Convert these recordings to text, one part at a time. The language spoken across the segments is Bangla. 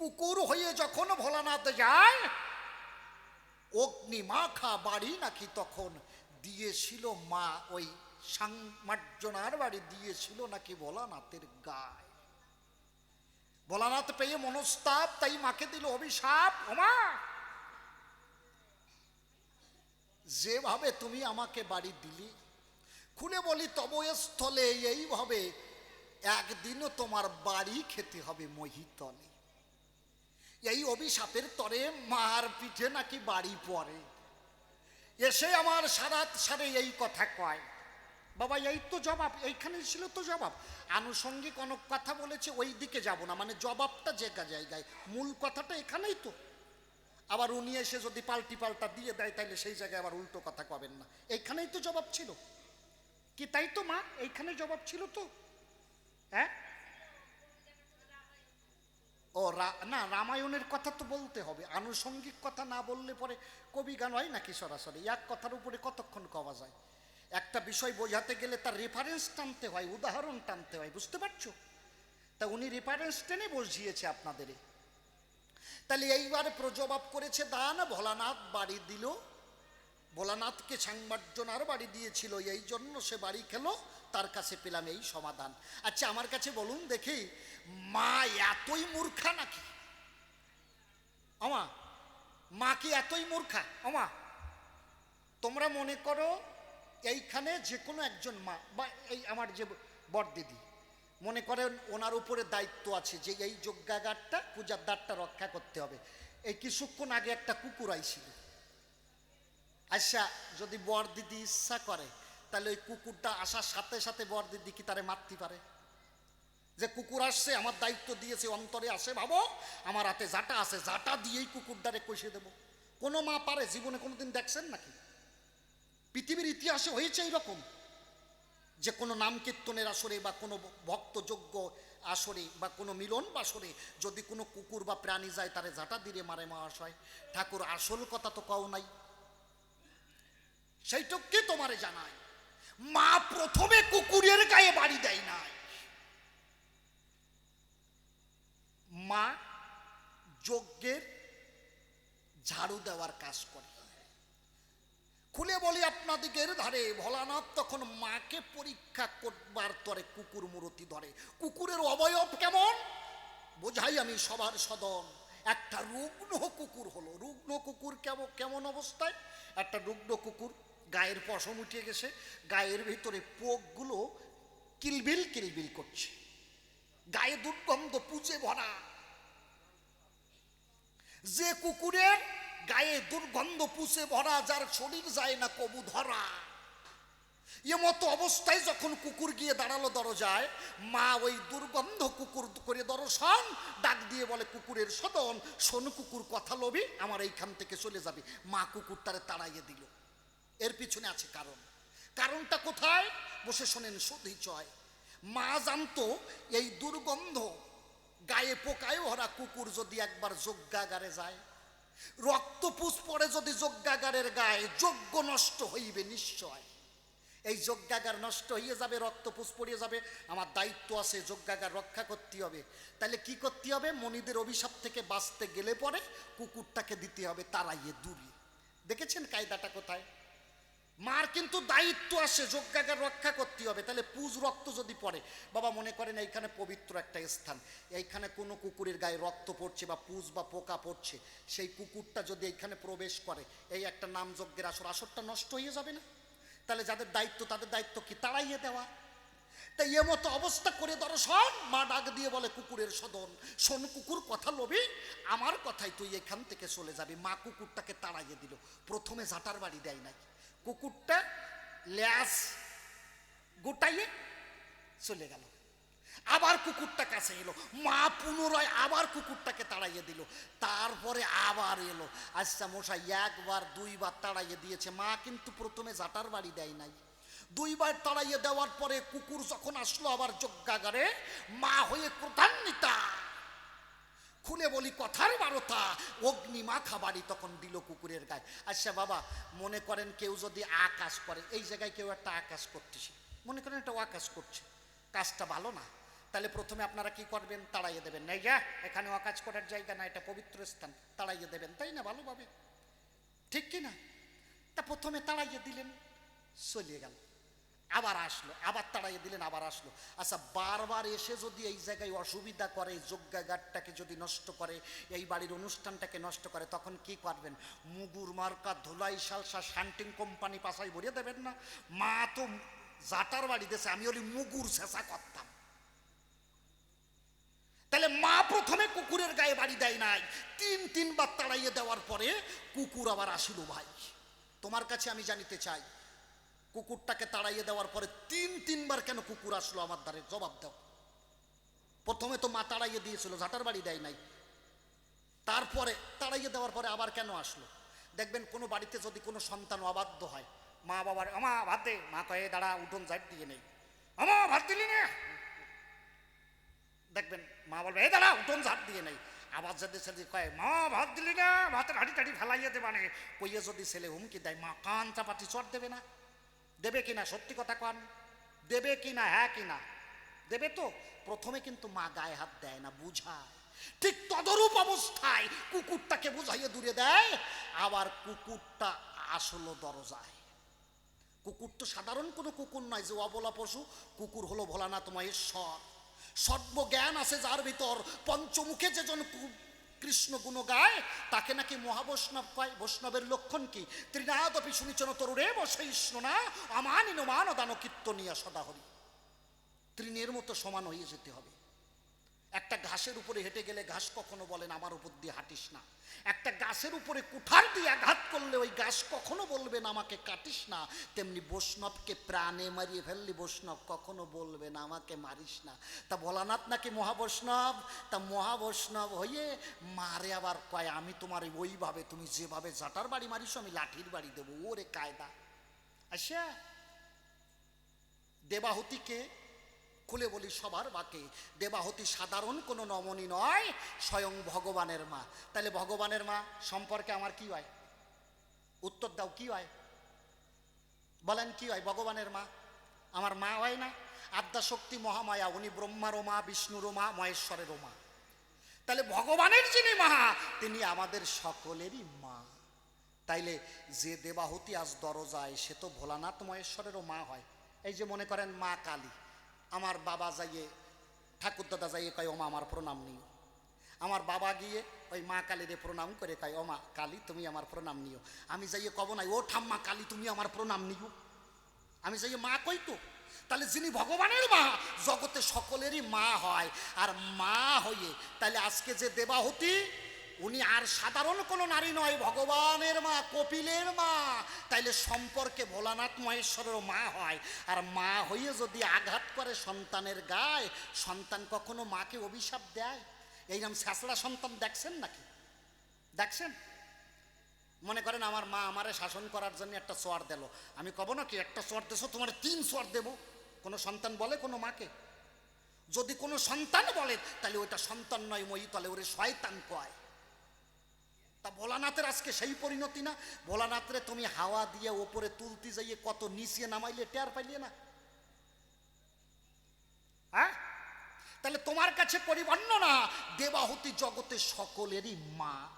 কুকুর হয়ে যখন ভোলানাথ যায়, অগ্নিমাখা বাড়ি নাকি তখন দিয়েছিল মা, ওই সাংমার্জনার বাড়ি দিয়েছিল নাকি ভোলানাথের গায়ে। ভোলানাথ পেয়ে মনস্তাপ, তাই মাকে দিল অভিশাপ। ওমা যেভাবে তুমি আমাকে বাড়ি দিলি, খুলে বলি তব স্থলে এইভাবে একদিনও তোমার বাড়ি খেতে হবে মহিতলে। এই অভিশাপের তরে মার পিঠে নাকি বাড়ি পড়ে। এসে আমার সারাত সারে এই কথা কয়। বাবা, এই তো জবাব, এইখানেই ছিল তো জবাব। আনুষঙ্গিক অনেক কথা বলেছে, ওই দিকে যাব না মানে জবাবটা যে জায়গায়। মূল কথাটা এখানেই তো। আবার উনি এসে যদি পাল্টি পাল্টা দিয়ে দেয় তাহলে সেই জায়গায় আবার উল্টো কথা কবেন না। এইখানেই তো জবাব ছিল। কি তাই তো মা? এইখানে জবাব ছিল তো। হ্যাঁ? ও না, রামায়ণের কথা তো বলতে হবে। আনুষঙ্গিক কথা না বললে পরে কবি গান হয় নাকি সরাসরি? এক কথার উপরে কতক্ষণ কওয়া যায়? একটা বিষয় বোঝাতে গেলে তার রেফারেন্স টানতে হয়, উদাহরণ টানতে হয়, বুঝতে পারছ? তা উনি রেফারেন্স টেনে বুঝিয়েছে আপনাদের তাহলে এইবার প্রজবাব করেছে, দান ভোলানাথ বাড়ি দিল। ভোলানাথকে সাংবার্জনার বাড়ি দিয়েছিল, এই জন্য সে বাড়ি খেলো। তার কাছে পেলাম এই সমাধান। আচ্ছা আমার কাছে বলুন দেখি, মা এতই মূর্খা নাকি? আমা মা কি এতই মূর্খা? আমা তোমরা মনে করো এইখানে যে কোনো একজন মা বা এই আমার যে বরদিদি মনে করেন ওনার উপরে দায়িত্ব আছে যে এই যজ্ঞাগারটা, পূজার দ্বারটা রক্ষা করতে হবে। এই কিছুক্ষণ আগে একটা কুকুর আইছিল। আচ্ছা যদি বর দিদি ইচ্ছা করে তাহলে ওই কুকুরটা আসার সাথে সাথে বরদের দিদি কি তারে মারতে পারে। যে কুকুর আসছে, আমার দায়িত্ব দিয়েছে, অন্তরে আসে ভাবো, আমার হাতে জাটা আছে জাটা দিয়েই কুকুরটারে কষে দেব। কোনো মা পারে, জীবনে কোনোদিন দেখছেন নাকি? পৃথিবীর ইতিহাসে হয়েছে এইরকম। যে কোনো নাম কীর্তনের আসরে বা কোনো ভক্তযোগ্য আসরে বা কোনো মিলন বাসরে যদি কোনো কুকুর বা প্রাণী যায়, তারে ঝাঁটা দিয়ে মারে মহাশয়। ঠাকুর, আসল কথা তো কও নাই। সেইটুককে তোমারে জানায় মা প্রথমে কুকুরের গায়ে বাড়ি দেয় না। মা যজ্ঞের ঝাড়ু দেওয়ার কাজ করে। খুলে বলি আপনাদিকের ধারে, ভোলানাথ তখন মাকে পরীক্ষা করবার তরে কুকুর মূরতি ধরে। কুকুরের অবয়ব কেমন? বোঝাই আমি সবার সদন। একটা রুগ্ন কুকুর হলো। রুগ্ন কুকুর কেমন কেমন অবস্থায়? একটা রুগ্ন কুকুর গায়ের পশম উঠে গেছে, গায়ের ভিতরে পোকগুলো কিলবিল কিলবিল করছে। গায়ে দুর্গন্ধ পুজে ভরা। যে কুকুরের গায়ে দুর্গন্ধ পুষে ভরা, যার শরীর যায় না কবু ধরা। মতো অবস্থায় যখন কুকুর গিয়ে দাঁড়াল দরজায়, মা ওই দুর্গন্ধ কুকুর করে দর্শন, ডাক দিয়ে বলে, কুকুরের সদন শোন কুকুর, কথা লবি আমার এইখান থেকে চলে যাবে। মা কুকুরটারে তাড়াইয়ে দিল। এর পিছনে আছে কারণ। কারণটা কোথায়? বসে শোনেন শুধুই চয় মা জানতো এই দুর্গন্ধ গায়ে পোকায় ভরা কুকুর যদি একবার যজ্ঞাগারে যায়। রক্তপুষ পড়ে যদি যজ্ঞাগারের গায়ে যজ্ঞ নষ্ট হইবে নিশ্চয়। এই যজ্ঞাগার নষ্ট হয়ে যাবে রক্তপুষ পড়িয়ে যাবে। আমার দায়িত্ব আছে যজ্ঞাগার রক্ষা করতে হবে। তাহলে কি করতে হবে? মনিদের অভিশাপ থেকে বাঁচতে গেলে পরে কুকুরটাকে দিতে হবে, তারাইয়ে দূরে। দেখেছেন কায়দাটা কোথায়? মার কিন্তু দায়িত্ব আসে যজ্ঞাগার রক্ষা করতে হবে। তাহলে পুজ রক্ত যদি পড়ে, বাবা মনে করেন এইখানে পবিত্র একটা স্থান। এইখানে কোনো কুকুরের গায়ে রক্ত পড়ছে বা পুজ বা পোকা পড়ছে, সেই কুকুরটা যদি এইখানে প্রবেশ করে, এই একটা নাম যজ্ঞের আসর, আসরটা নষ্ট হয়ে যাবে না? তাহলে যাদের দায়িত্ব, তাদের দায়িত্ব কি তাড়াইয়ে দেওয়া? তাই এ মতো অবস্থা করে দর্শন মা ডাক দিয়ে বলে, কুকুরের সদন, শোন কুকুর, কথা লবি আমার কথাই তুই এখান থেকে চলে যাবি। মা কুকুরটাকে তাড়াইয়ে দিল। প্রথমে ঝাঁটার বাড়ি দেয় নাই। কুকুরটা ল্যাস গোটাইয়ে চলে গেল। আবার কুকুরটা কাছে এলো। মা পুনরায় আবার কুকুরটাকে তাড়াইয়ে দিল। তারপরে আবার এলো। আচ্ছা মশাই, একবার, দুইবার তাড়াইয়ে দিয়েছে। মা কিন্তু প্রথমে জাটার বাড়ি দেয় নাই। দুইবার তাড়াইয়ে দেওয়ার পরে কুকুর যখন আসলো আবার যজ্ঞাগারে, মা হয়ে ক্রধান্বিতা খুলে বলি, কথার বারোটা অগ্নি মাখা বাড়ি তখন দিল কুকুরের গায়ে। আচ্ছা বাবা, মনে করেন কেউ যদি আকাশ করে, এই জায়গায় কেউ একটা আকাশ করতেছে। মনে করেন একটা আকাশ করছে। কাজটা ভালো না। তাহলে প্রথমে আপনারা কি করবেন? তাড়াইয়ে দেবেন। নাই যা এখানে অকাজ করার জায়গা না, এটা পবিত্র স্থান। তাড়াইয়ে দেবেন। তাই না, ভালোভাবে? ঠিক কি না? তা প্রথমে তাড়াইয়ে দিলেন, চলিয়ে গেল। আবার আসলো, আবার তাড়াইয়ে দিলেন, আবার আসলো। আচ্ছা বারবার এসে যদি এই জায়গায় অসুবিধা করে যজ্ঞাগারটাকে যদি নষ্ট করে, এই বাড়ির অনুষ্ঠানটাকে নষ্ট করে, তখন কি করবেন? মুগুর মার্কা, ধুলাই সালসা শান্টিং কোম্পানি পাশায় ভরিয়ে দেবেন না? মা তো জাটার বাড়ি দেশে আমি ওই মুগুর শেষা করতাম। তাহলে মা প্রথমে কুকুরের গায়ে বাড়ি দেয় নাই। তিন, তিনবার তাড়াইয়ে দেওয়ার পরে কুকুর আবার আসিল ভাই। তোমার কাছে আমি জানিতে চাই কুকুরটাকে তাড়াইয়ে দেওয়ার পরে তিন, তিনবার কেন কুকুর আসলো আমার দ্বারে? জবাব দাও। প্রথমে তো মা তাড়াইয়ে দিয়েছিল, ঝাঁটার বাড়ি দেয় নাই। তারপরে তাড়াইয়ে দেওয়ার পরে আবার কেন আসলো? দেখবেন কোনো বাড়িতে যদি কোনো সন্তান অবাধ্য হয়, মা বাবার, আমা, ভাত দে। মা কয়ে, দাঁড়া, উঠোন জাট দিয়ে নেই। আমা, ভাত দিলি না? দেখবেন মা বলবে, এ, দাঁড়া, উঠোন ঝাড় দিয়ে নেই। আবার যদি ছেলে কয়, মা, ভাত দিলি না? ভাতের টাড়ি ফেলাইয়ে দেবা নে কইয়ে যদি ছেলে হুমকি দেয়, মা কান চাপাটি চট দেবে না। দেবে কিনা? সত্যি কথা কন। দেবে কিনা? হ্যাঁ কিনা? দেবে তো। প্রথমে কিন্তু মা গায়ে হাত দেয় না, বুঝায়। ঠিক তদরূপ অবস্থায় কুকুরটাকে বুঝাইয়ে দূরে দেয়। আবার কুকুরটা আসলো দরজায়। কুকুর তো সাধারণ কোনো কুকুর নয়, যে অবলা পশু। কুকুর হলো ভোলানাথ মহেশ্বর। সর্বজ্ঞান আছে যার ভিতর। পঞ্চমুখে যেজন কৃষ্ণ গুণ গায় তাকে নাকি মহাবৈষ্ণব কয় বৈষ্ণবের লক্ষণ কি? ত্রিনাদপি শুনিচন তরুরে বসেষ্ণ না আমানিন মান দান কীর্তনিয়া সদা হরি তৃণের মতো সমান হয়ে যেতে হবে। একটা ঘাসের উপরে হেঁটে গেলে ঘাস কখনো বলেন, আমার উপর দিয়ে হাঁটিস না। একটা গাছের উপরে কুঠার দিয়ে আঘাত করলে ওই গাছ কখনো বলবেন আমাকে কাটিস না। তেমনি বৈষ্ণবকে প্রাণে মারিয়ে ফেললি, বৈষ্ণব কখনো বলবেন আমাকে মারিস না। তা ভোলানাথ নাকি মহাবৈষ্ণব? তা মহাবৈষ্ণব হয়ে মারে আবার কয়, আমি তোমার ওইভাবে, তুমি যেভাবে জাটার বাড়ি মারিস, আমি লাঠির বাড়ি দেবো। ওরে কায়দা। আচ্ছা দেবাহুতিকে খুলে বলি সবার বাকে দেবাহতি সাধারণ কোনো নমনী নয়, স্বয়ং ভগবানের মা। তাহলে ভগবানের মা সম্পর্কে আমার কি হয়? উত্তর দাও, কি হয়? বলেন কি হয় ভগবানের মা? আমার মা হয় না? আদ্যা শক্তি মহামায়া, উনি ব্রহ্মারও মা, বিষ্ণুরও মা, মহেশ্বরেরও মা। তাহলে ভগবানের যিনি মা, তিনি আমাদের সকলেরই মা। তাইলে যে দেবাহুতি আজ দরজায়, সে তো ভোলানাথ মহেশ্বরেরও মা হয়। এই যে মনে করেন মা কালী। আমার বাবা যাইয়ে, ঠাকুর দাদা যাইয়ে কয়, ওমা, আমার প্রণাম নিও। আমার বাবা গিয়ে ওই মা কালীরে প্রণাম করে কয়, ওমা, কালী, তুমি আমার প্রণাম নিও। আমি যাইয়ে কব নাই, ও ঠাম্মা, কালী, তুমি আমার প্রণাম নিও। আমি যাইয়ে, মা, কই তো? তাহলে যিনি ভগবানের মা, জগতে সকলেরই মা হয়। আর মা হয়ে তাহলে আজকে যে দেবাহুতি উনি আর সাধারণ কোনো নারী নয়, ভগবানের মা, কপিলের মা। তাইলে সম্পর্কে ভোলানাথ মহেশ্বরেরও মা হয়। আর মা হয়ে যদি আঘাত করে সন্তানের গায়ে, সন্তান কখনো মাকে অভিশাপ দেয়? এইরকম স্যাঁচড়া সন্তান দেখছেন নাকি? দেখছেন? মনে করেন আমার মা আমারে শাসন করার জন্য একটা সোয়ার দিল। আমি কব না কি, একটা সোয়ার দেছো, তোমার তিন সোয়ার দেব। কোনো সন্তান বলে কোনো মাকে? যদি কোনো সন্তান বলে তাহলে ওইটা সন্তান নয়, মই তাহলে ওরে শয়তান কয়। তা ভোলানাথের আজকে সেই পরিণতি না? ভোলানাথরে তুমি হাওয়া দিয়ে ওপরে তুলতে যাইয়ে কত নিচে নামাইলে, টের পাইলে না? হ্যাঁ? তাহলে তোমার কাছে পরিবর্ণ না? দেবাহতি জগতে সকলেরই মা।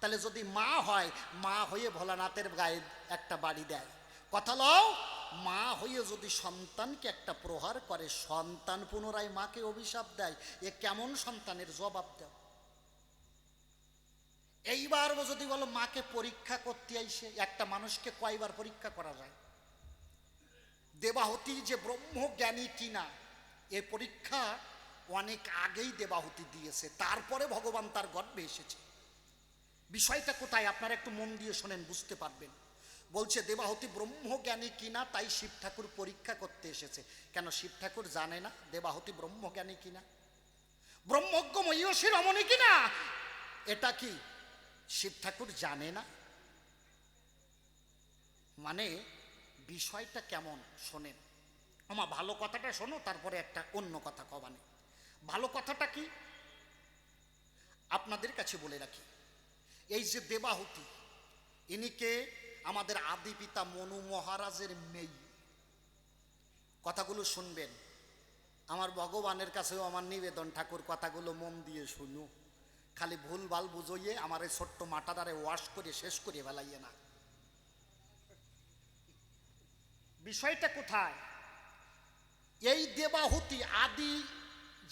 তাহলে যদি মা হয়, মা হয়ে ভোলানাথের গায়ে একটা বাড়ি দেয়। কথা লও, মা হয়ে যদি সন্তানকে একটা প্রহার করে, সন্তান পুনরায় মাকে অভিশাপ দেয়, এ কেমন সন্তানের জবাব দেয় এইবার যদি বলো, মাকে পরীক্ষা করতে আইসে, একটা মানুষকে কয়বার পরীক্ষা করা যায়? দেবাহতি যে ব্রহ্মজ্ঞানী কিনা এ পরীক্ষা অনেক আগেই দেবাহতি দিয়েছে। তারপরে ভগবান তার গর্বে এসেছে। বিষয়টা কোথায়? আপনারা একটু মন দিয়ে শোনেন, বুঝতে পারবেন। বলছে, দেবাহুতি ব্রহ্মজ্ঞানী কিনা তাই শিব ঠাকুর পরীক্ষা করতে এসেছে। কেন শিব ঠাকুর জানে না দেবাহুতি ব্রহ্মজ্ঞানী কিনা ব্রহ্মজ্ঞ ময়সী রমণী কিনা? এটা কি? শিব ঠাকুর জানে না? মানে বিষয়টা কেমন শোনেন? আমার ভালো কথাটা শোনো, তারপরে একটা অন্য কথা কবানে ভালো কথাটা কি? আপনাদের কাছে বলে রাখি, এই যে দেবাহুতি ইনিকে আমাদের আদি পিতা মনু মহারাজের মেয়ে। কথাগুলো শুনবেন। আমার ভগবানের কাছেও আমার নিবেদন, ঠাকুর কথাগুলো মন দিয়ে শুনু খালি ভুল ভালো বুঝইয়ে আমার এই ছোট্ট মাটাটারে ওয়াশ করে শেষ করে ফেলাইয়ে না। বিষয়টা কোথায়? এই দেবাহুতি আদি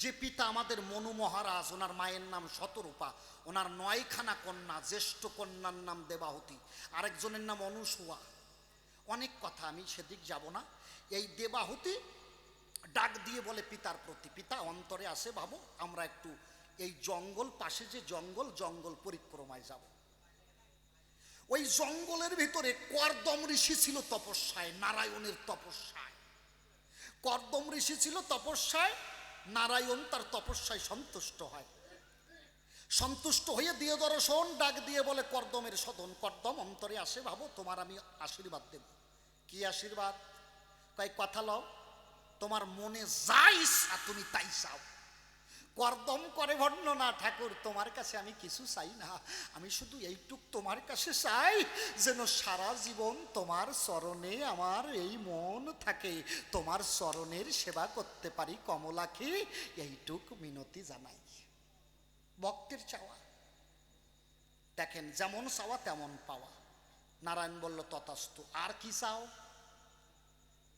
যে পিতা আমাদের মনু মহারাজ, ওনার মায়ের নাম শতরূপা, ওনার নয়খানা কন্যা, জ্যেষ্ঠ কন্যার নাম দেবাহুতি, আরেকজনের নাম অনুসুয়া। অনেক কথা আমি সেদিক যাব না। এই দেবাহুতি ডাক দিয়ে বলে, পিতার প্রতি, পিতা অন্তরে আসে ভাবো, আমরা একটু এই জঙ্গল পাশে যে জঙ্গল জঙ্গল পরিক্রমায় যাব। ওই জঙ্গলের ভিতরে কর্দম ঋষি ছিল তপস্যায়, নারায়ণের তপস্যায়। কর্দম ঋষি ছিল তপস্যায়, নারায়ণ তার তপস্যায় সন্তুষ্ট হয়। সন্তুষ্ট হয়ে দিয়ে দর্শন ডাক দিয়ে বলে, কর্দমের সদন, কর্দম অন্তরে আসে, ভাবো, তোমার আমি আশীর্বাদ দেব। কি আশীর্বাদ? তাই কথা লও, তোমার মনে যা ইচ্ছা, তুমি তাই চাও। কর্দম করে বর্ণনা, ঠাকুর, তোমার কাছে আমি কিছু চাই না। আমি শুধু এইটুক তোমার কাছে চাই, যেন সারা জীবন তোমার চরণে আমার এই মন থাকে। তোমার চরণের সেবা করতে পারি কমলাকে, এইটুক মিনতি জানাই। ভক্তের চাওয়া। দেখেন, যেমন চাওয়া তেমন পাওয়া। নারায়ণ বলল, তথাস্তু, আর কি চাও?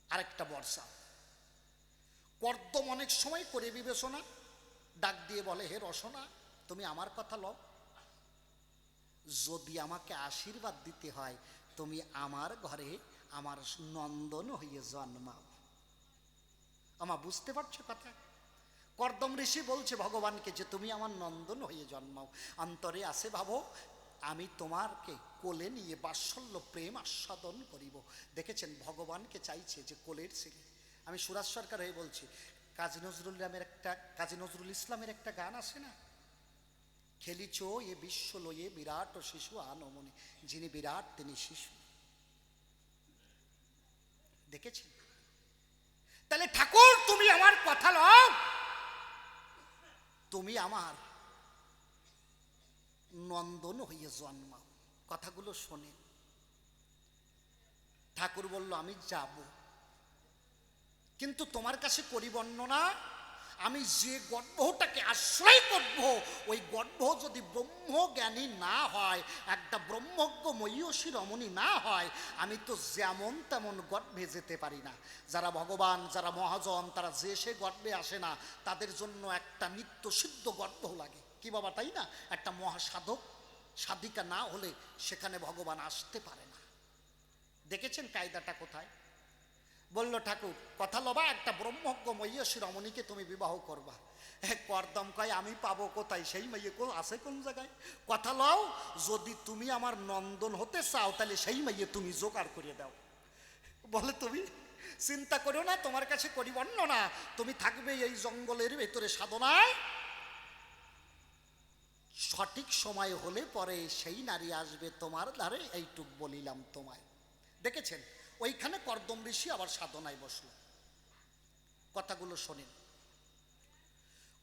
আরেকটা বর্ষা কর্দম অনেক সময় করে বিবেচনা ডাক দিয়ে বলে, হে রসনা, তুমি আমার কথা লও। যদি আমাকে আশীর্বাদ দিতে হয়, তুমি আমার ঘরে আমার নন্দন হয়ে জন্মাও। আমা, বুঝতে পারছ কথা? কর্দম ঋষি বলছে ভগবানকে যে, তুমি আমার নন্দন হয়ে জন্মাও। অন্তরে আছে ভাবো, আমি তোমারকে কোলে নিয়ে বাৎসল্য প্রেম আস্বাদন করিব। দেখেছেন, ভগবানকে চাইছে যে, কোলের ছেলে আমি সুরাজ সরকার হয়ে বলছি কাজী নজরুল ইসলামের একটা, কাজী নজরুল ইসলামের একটা গান আছে না? খেলিছ এ বিশ্ব লয়ে বিরাট শিশু আনমনে, যিনি বিরাট তিনি শিশু। দেখেছেন? তাহলে ঠাকুর, তুমি আমার কথা লও। তুমি আমার নন্দন হয়ে জন্মাও। কথাগুলো শোনেন। ঠাকুর বলল, আমি যাব। কিন্তু তোমার কাছে করি বর্ণনা আমি যে গর্ভটাকে আশ্রয় করব, ওই গর্ভ যদি ব্রহ্মজ্ঞানী না হয়, একটা ব্রহ্মজ্ঞ ময়ূষী রমণী না হয়, আমি তো যেমন তেমন গর্ভে যেতে পারি না। যারা ভগবান, যারা মহাজন, তারা যে সে গর্ভে আসে না, তাদের জন্য একটা নিত্য সিদ্ধ গর্ভ লাগে। কি বাবা, তাই না? একটা মহাসাধক সাধিকা না হলে সেখানে ভগবান আসতে পারে না। দেখেছেন কায়দাটা কোথায়? বলল, ঠাকুর, কথা লবা, একটা ব্রহ্মজ্ঞ মৈয়সী রমণীকে তুমি বিবাহ করবা। করদম কয়, আমি পাবো কোথায়? সেই মেয়ে কো, আছে কোন জায়গায়? কথা লও, যদি তুমি আমার নন্দন হতে চাও, তাহলে সেই মেয়ে তুমি জোগাড় করে দাও। বলে, তুমি চিন্তা করো না, তোমার কাছে করি না। তুমি থাকবে এই জঙ্গলের ভেতরে সাধনায়। সঠিক সময় হলে পরে সেই নারী আসবে তোমার ধারে এইটুক বলিলাম তোমায়। দেখেছেন? ওইখানে কর্দম ঋষি আবার সাধনায় বসল। কথাগুলো শোনেন।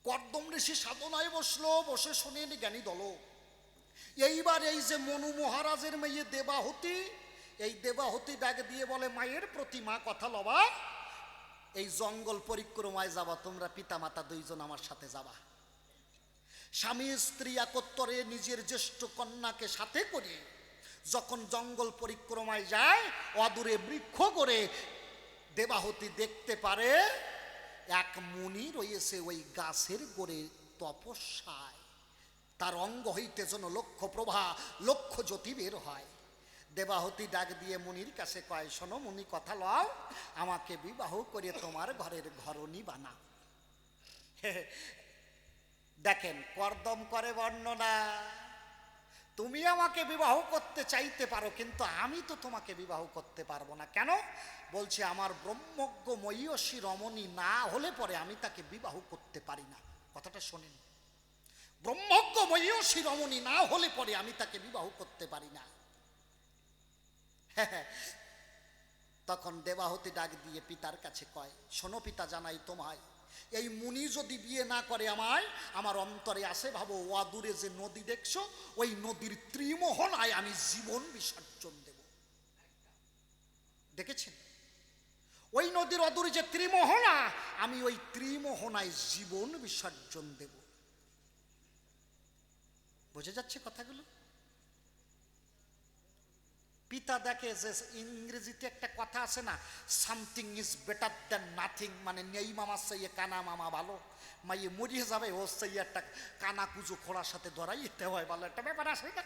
কর্দম ঋষি সাধনায় বসল, বসে শোনেন জ্ঞানী দল। এইবার এই যে মনু মহারাজের মেয়ে দেবাহতি, এই দেবাহতি ডাক দিয়ে বলে, মায়ের প্রতি মা কথা লবা, এই জঙ্গল পরিক্রমায় যাবা, তোমরা পিতা মাতা দুইজন আমার সাথে যাবা। স্বামী স্ত্রী একত্তরে নিজের জ্যেষ্ঠ কন্যাকে সাথে করে যখন জঙ্গল পরিক্রমায় যায়, অদূরে বৃক্ষ করে দেবাহতি দেখতে পারে, এক মুনি রয়েছে ওই গাছের গোড়ে তপস্যায়। তার অঙ্গ হইতে যেন লক্ষ্য প্রভা, লক্ষ্য জ্যোতি বের হয়। দেবাহতি ডাক দিয়ে মুনির কাছে কয়, শোনো মুনি, কথা লও, আমাকে বিবাহ করে তোমার ঘরের ঘরণী বানা। দেখেন, করদম করে বর্ণনা। তুমি আমাকে বিবাহ করতে চাইতে পারো, কিন্তু আমি তো তোমাকে বিবাহ করতে পারব না। কেন? বলছে, আমার ব্রহ্মজ্ঞ ময়ূষী রমণী না হলে পরে আমি তাকে বিবাহ করতে পারি না। কথাটা শোনেন। ব্রহ্মজ্ঞ ময়ূষী রমণী না হলে পরে আমি তাকে বিবাহ করতে পারি না। তখন দেবাহতি ডাক দিয়ে পিতার কাছে কয়, শোনো পিতা জানাই তোমায় এই মুনি যদি বিয়ে না করে আমায়, আমার অন্তরে আসে, ভাবো ওয়াদুরে যে নদী দেখছ, ওই নদীর ত্রিমোহনায় আমি জীবন বিসর্জন দেব। দেখেছেন? ওই নদীর অদূরে যে ত্রিমোহনা, আমি ওই ত্রিমোহনায় জীবন বিসর্জন দেব। বোঝা যাচ্ছে কথাগুলো? পিতা দেখে যে ইংরেজিতে একটা কথা আছে না something is better than nothing মানে নেই মামার সেই কানা মামা ভালো। মাইয়ে মরিয়ে যাবে, ও সেই একটা কানা কুজো খোড়ার সাথে ধরাই ধরাইতে হয়, ভালো একটা ব্যাপার আছে না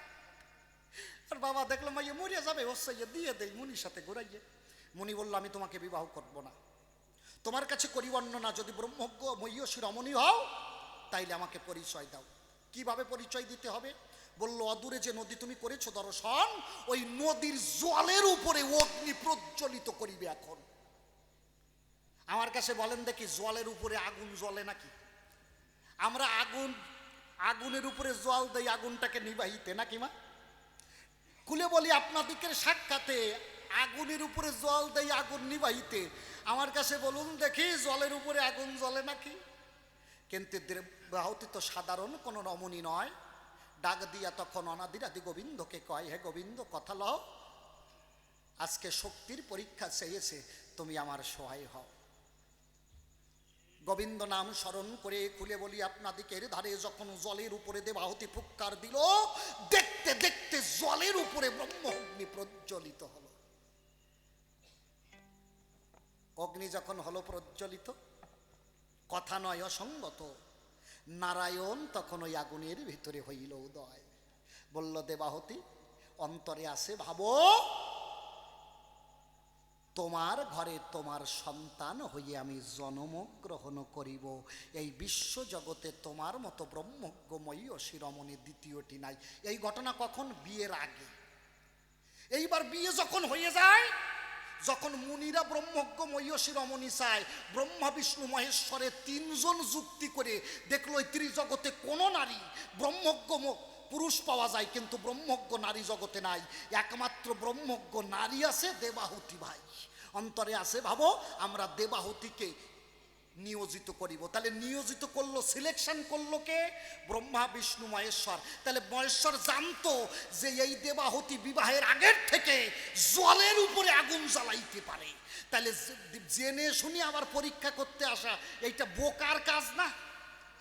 আর বাবা দেখল মাইয়ে মরিয়ে যাবে, ও সেই দিয়ে দেই মুনির সাথে ঘুরাইয়ে। মুনি বলল, আমি তোমাকে বিবাহ করব না। তোমার কাছে করি বর্ণনা যদি ব্রহ্মজ্ঞ মহীয়সী রমণী হও, তাইলে আমাকে পরিচয় দাও। কীভাবে পরিচয় দিতে হবে? বলল, অদূরে যে নদী তুমি করেছ দর্শন, ওই নদীর জলের উপরে অগ্নি প্রজ্বলিত করিবে এখন। আমার কাছে বলেন দেখি, জলের উপরে আগুন জ্বলে নাকি? আমরা আগুন, আগুনের উপরে জল দেই, আগুনটাকে নিবাহিতে নাকি মা? খুলে বলি, আপনাদিকের সাক্ষাতে আগুনের উপরে জল দেই, আগুন নিবাহিতে। আমার কাছে বলুন দেখি, জলের উপরে আগুন জ্বলে নাকি? কিন্তু তো সাধারণ কোনো রমণী নয়। ডাক দিয়া তখন অনাদিরাদি গোবিন্দকে কয়, হে গোবিন্দ, কথা লও। আজকে শক্তির পরীক্ষা চেয়েছে, তুমি আমার সহায় হও। গোবিন্দ নাম স্মরণ করে খুলে বলি, আপনাদিকের ধারে যখন জলের উপরে দেবাহতি ফুৎকার দিল, দেখতে দেখতে জলের উপরে ব্রহ্ম অগ্নি প্রজ্বলিত হলো। অগ্নি যখন হলো প্রজ্বলিত, কথা নয়, অসঙ্গত। নারায়ণ তখন ওই আগুনের ভিতরে হইল উদয়। বলল, দেবাহতি, অন্তরে আছে, ভাবো। তোমার ঘরে তোমার সন্তান হইয়ে আমি জনম গ্রহণ করিব। এই বিশ্ব জগতে তোমার মতো ব্রহ্মজ্ঞময়ী ও শিরমণি দ্বিতীয়টি নাই। এই ঘটনা কখন? বিয়ের আগে। এইবার বিয়ে যখন হয়ে যায় যখন মুনিরা ব্রহ্মজ্ঞ ময়সী রমণী চায় ব্রহ্মা, বিষ্ণু, মহেশ্বরে তিনজন যুক্তি করে দেখল এই ত্রিজগতে কোনো নারী ব্রহ্মজ্ঞ পুরুষ পাওয়া যায়, কিন্তু ব্রহ্মজ্ঞ নারী জগতে নাই। একমাত্র ব্রহ্মজ্ঞ নারী আছে দেবাহুতি ভাই। অন্তরে আছে ভাবো, আমরা দেবাহুতিকে নিয়োজিত করিব। তাহলে নিয়োজিত করল সিলেকশন করল কে? ব্রহ্মা, বিষ্ণু, মহেশ্বর। তাহলে মহেশ্বর জানতো যে এই দেবাহতি বিবাহের আগের থেকে জলের উপরে আগুন জ্বালাইতে পারে। তাহলে জেনে শুনে আবার পরীক্ষা করতে আসা, এইটা বোকার কাজ না?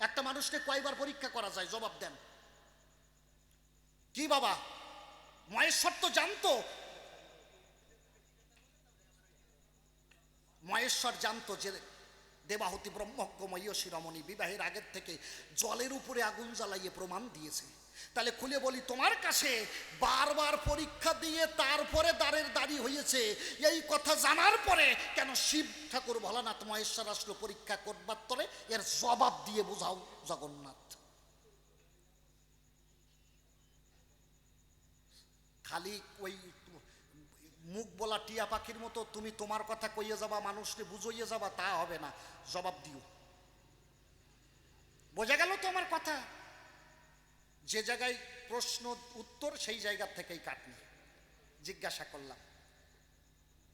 একটা মানুষকে কয়বার পরীক্ষা করা যায়? জবাব দেন। কি বাবা? মহেশ্বর তো জানতো। মহেশ্বর জানতো যে দেবাহতি ব্রহ্মজ্ঞময়ী শিরমণি বিবাহের আগের থেকে জলের উপরে আগুন জ্বালাইয়ে প্রমাণ দিয়েছে। তাহলে খুলে বলি তোমার কাছে বারবার পরীক্ষা দিয়ে তারপরে দ্বারের দাড়ি হয়েছে এই কথা জানার পরে কেন শিব ঠাকুর ভোলানাথ মহেশ্বর আসলো পরীক্ষা করবার তরে? এর জবাব দিয়ে বোঝাও জগন্নাথ। খালি ওই মুখ বলা টিয়া পাখির মতো, তুমি তোমার কথা কইয়ে যাবা মানুষকে বুঝইয়ে যাবা, তা হবে না। জবাব দিও। বোঝা গেল তো আমার কথা? যে জায়গায় প্রশ্ন, উত্তর, সেই জায়গা থেকেই কাটনি জিজ্ঞাসা করলাম,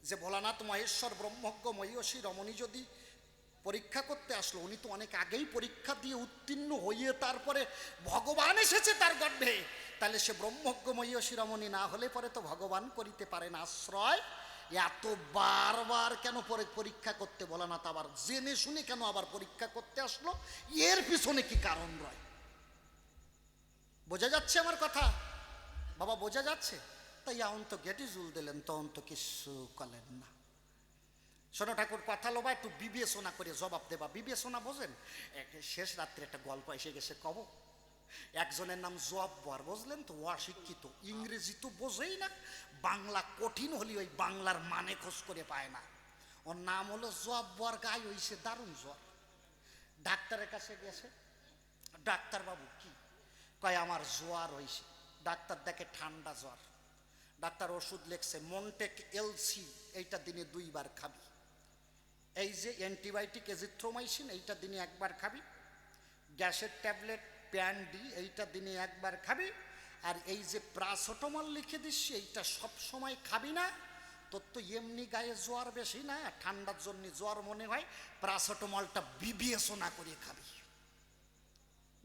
যে ভোলানাথ মহেশ্বর ব্রহ্মজ্ঞ মহিষী রমণী যদি পরীক্ষা করতে আসলো, উনি তো অনেক আগেই পরীক্ষা দিয়ে উত্তীর্ণ হইয়ে তারপরে ভগবান এসেছে তার গর্ভে। তাহলে সে ব্রহ্মজ্ঞ মহিষী রমণী না হলে পরে তো ভগবান করিতে পারে না আশ্রয়। এত বারবার কেন পরে পরীক্ষা করতে ভোলানাথ আবার জেনে শুনে কেন আবার পরীক্ষা করতে আসলো? এর পিছনে কি কারণ রয়? বোঝা যাচ্ছে আমার কথা? বাবা, বোঝা যাচ্ছে? তাই এখন তো গেটি জুল দিলেন তো কিছু করলেন না। শোনো ঠাকুর, কথা লোবা, একটু বিবেচনা করে জবাব দেবা। বিবেচনা বোঝেন? শেষ রাত্রে একটা গল্প এসে গেছে, কব। একজনের নাম জব্বর বুঝলেন তো? অশিক্ষিত। ইংরেজি তো বোঝেই না। বাংলা কঠিন হলে ওই বাংলার মানে খোঁজ করে পায় না। ওর নাম হলো জব্বর গায়ে হইছে দারুণ জ্বর। ডাক্তারের কাছে গেছে। ডাক্তার বাবু কি? কয়, আমার জ্বর হইছে। ডাক্তার দেখে ঠান্ডা জ্বর। ডাক্তার ওষুধ লেখছে, মন্টেক এলসি, এইটা দিনে দুইবার খাবি। এই যে অ্যান্টিবায়োটিক, এজিথ্রোমাইসিন, এইটা দিনে একবার খাবি। গ্যাসের ট্যাবলেট প্যান ডি, এইটা দিনে একবার খাবি। আর এই যে প্রাসোটোমল লিখে দিচ্ছি এইটা সব সময় খাবি না। তোর তো এমনি গায়ে জ্বর বেশি না, ঠান্ডার জন্য জ্বর মনে হয়, প্রাসোটোমলটা বিবেচনা করে খাবি।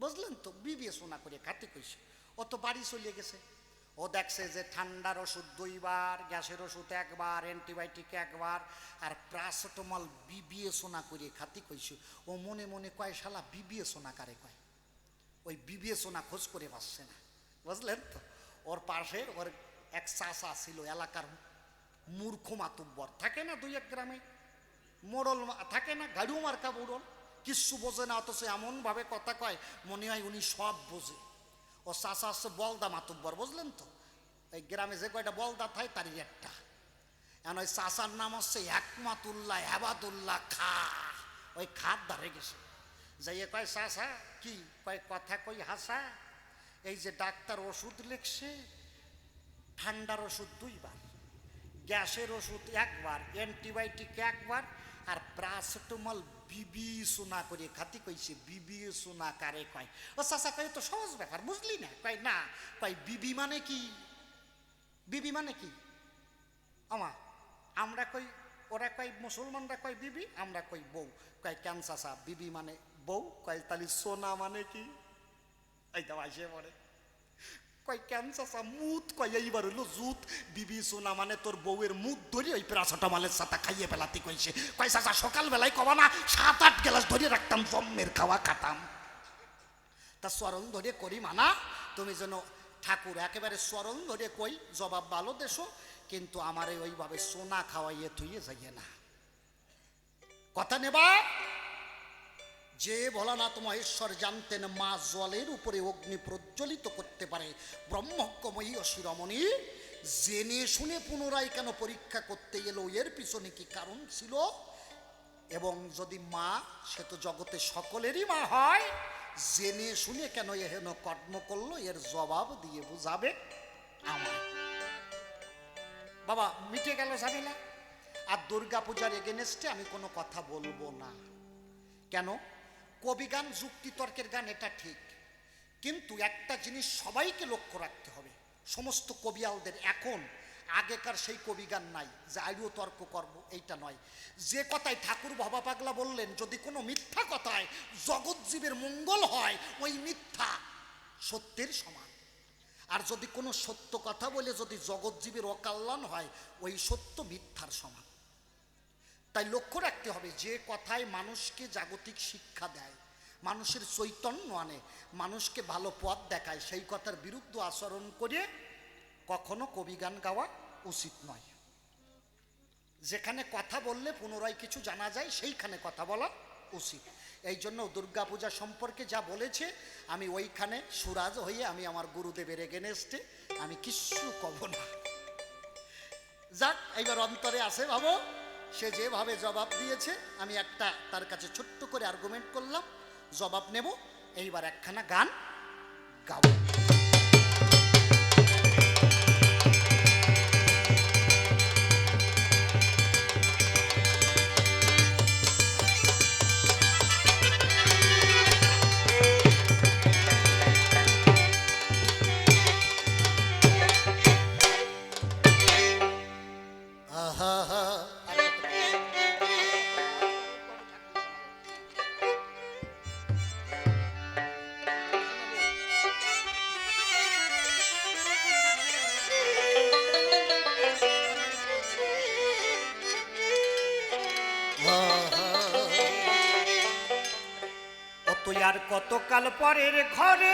বুঝলেন তো? বিবেচনা করে খাতে কইছে ও তো বাড়ি চলে গেছে। ও দেখছে যে ঠান্ডার ওষুধ দুইবার, গ্যাসের ওষুধ একবার, অ্যান্টিবায়োটিক একবার, আর প্রাসোটমল বিবিএ সোনা করে খাতি কইছে ও মনে মনে কয়, শালা বিবিএ সোনা কারে কয়? ওই বিবেচনা খোঁজ করে পাচ্ছে না। বুঝলেন তো? ওর পাশে ওর এক চাষা ছিল, এলাকার মূর্খ মাতুব্বর। থাকে না দুই এক গ্রামে? মোড়ল থাকে না? গাড়ু মার্কা মোড়ল কিচ্ছু বোঝে না, অথচ এমনভাবে কথা কয়, মনে হয় উনি সব বোঝে। ও চাষা হচ্ছে বলদা মাতুব্বর, বুঝলেন তো? এই গ্রামে যে কয়টা বলদা থাকে, তারই একটা। এখন ওই চাষার নাম হচ্ছে একমাতুল্লাহ হেবাদুল্লাহ খা। ওই খাদ ধারে গেছে। যাইয়ে কয় চাষা কি কয় কথা কই হাসা এই যে ডাক্তার ওষুধ লিখছে, ঠান্ডার ওষুধ দুইবার, গ্যাসের ওষুধ একবার, অ্যান্টিবায়োটিক একবার, আর প্রাসেটামল বিবি সোনা করে খাতি কইছে, বিবি সোনা কারে কয়? ও চাচা কয় তো সহজ ব্যাপার, বুঝলি না? কয় না, কয়, বিবি মানে কি? বিবি মানে কি? আমা, আমরা কই, ওরা কয়, মুসলমানরা কয় বিবি, আমরা কই বউ। কয় চাচা বিবি মানে বউ কয়, তাহলে সোনা মানে কি? এই দাও, আসে পড়ে। কয় চাচা, মুত কয়, এইবার হলো জুত। বিবি, সোনা মানে তোর বউয়ের মুখ ধরে ওই প্যারাসোটামলের সাথে খাইয়ে ফেলাতে কইছে। কয়, চাচা, সকালবেলায় কবা না সাত আট গ্লাস ধরে রাখতাম, জম্মের খাওয়া খাতাম। তা স্মরণ ধরে করি মানা, তুমি যেন ঠাকুর একেবারে স্মরণ ধরে কই, জবাব ভালো দেশো, কিন্তু আমারে ওইভাবে সোনা খাওয়াইয়ে থুইয়ে যাইয়ে না। কথা নেবা? যে ভোলানাথ মহেশ্বর জানতেন মা জলের উপরে অগ্নি প্রজ্বলিত করতে পারে, ব্রহ্মজ্ঞময়ী অশিরমণি, জেনে শুনে পুনরায় কেন পরীক্ষা করতে এলো, এর পিছনে কি কারণ ছিল? এবং যদি মা, সে তো জগতে সকলেরই মা হয়, জেনে শুনে কেন এহেন কর্ম করল, এর জবাব দিয়ে বুঝাবে আমার বাবা, মিটে গেল ঝামেলা? আর দুর্গা পূজার এগেনেস্টে আমি কোনো কথা বলব না। কেন? কবিগান, যুক্তিতর্কের গান, এটা ঠিক। কিন্তু একটা জিনিস সবাইকে লক্ষ্য রাখতে হবে। সমস্ত কবিয়ালদের এখন, আগেকার সেই কবিগান নাই যে আইও তর্ক করব এইটা নয়। যে কথায় ঠাকুর বাবা পাগলা বললেন, যদি কোনো মিথ্যা কথায় জগৎজীবের মঙ্গল হয়, ওই মিথ্যা সত্যের সমান। আর যদি কোনো সত্য কথা বলে যদি জগৎজীবের অকল্যাণ হয়, ওই সত্য মিথ্যার সমান। তাই লক্ষ্য রাখতে হবে যে কথায় মানুষকে জাগতিক শিক্ষা দেয়, মানুষের চৈতন্য আনে, মানুষকে ভালো পথ দেখায়, সেই কথার বিরুদ্ধে আচরণ করে কখনো কবিগান গাওয়া উচিত নয়। যেখানে কথা বললে পুনরায় কিছু জানা যায়, সেইখানে কথা বলা উচিত। এই জন্য দুর্গাপূজা সম্পর্কে যা বলেছে, আমি ওইখানে সুরাজ হয়ে আমি আমার গুরুদেবের এগেনেস্টে আমি কিচ্ছু কব না। যাক, এইবার অন্তরে আছে ভাবো সে যেভাবে জবাব দিয়েছে, আমি একটা তার কাছে ছোট্ট করে আর্গুমেন্ট করলাম। জবাব নেব। এইবার একখানা গান গাবো। ঘরে